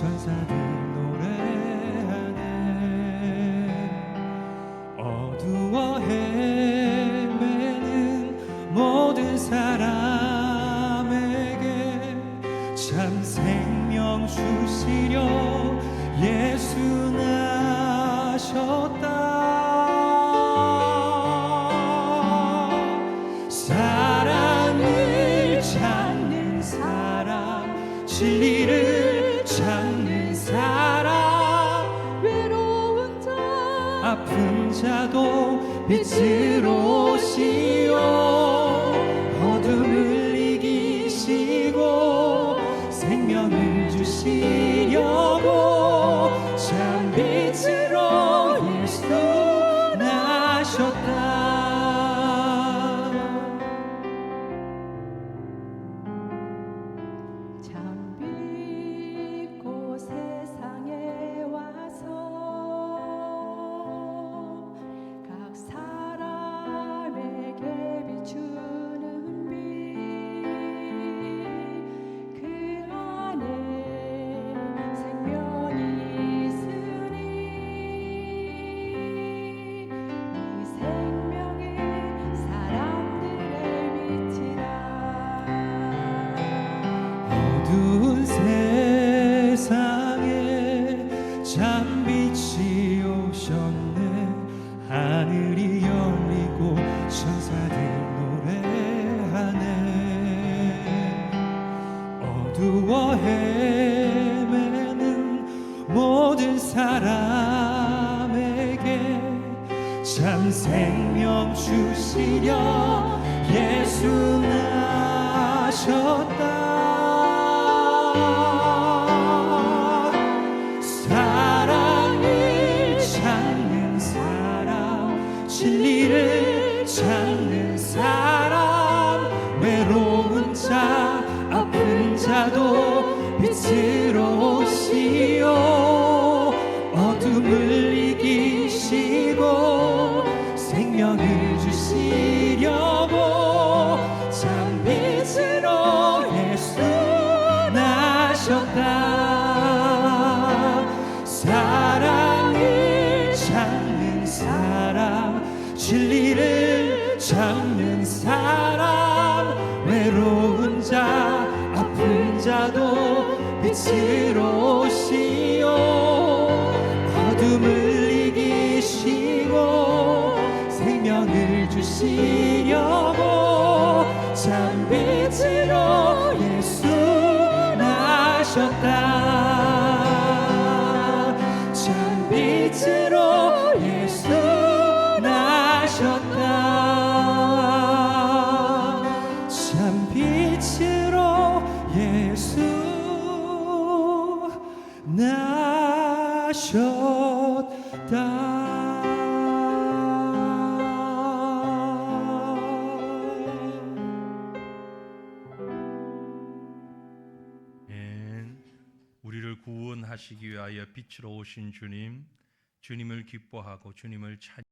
천사들 노래하네. 어두워 헤매는 모든 사람에게 참 생명 주시려 예수 나셨다. 사랑을 찾는 사람 진리를 아픈 자도 빛으로 오시오. 어둠을 이기시고 생명을 주시려고 세상에 참 빛이 오셨네. 하늘이 열리고 천사들 노래하네. 어두워 헤매는 모든 사람에게 참 생명 주시려 예수 나셨다 어둠을 이기시고 생명을 주시려고 참 빛으로 예수 나셨다. 사랑을 찾는 사람 진리를 찾는 사람 외로운 자 아픈 자도 빛으로 오시오 주시려고 참 빛으로 예수 나셨다 우리를 구원하시기 위하여 빛으로 오신 주님, 주님을 기뻐하고 주님을 찬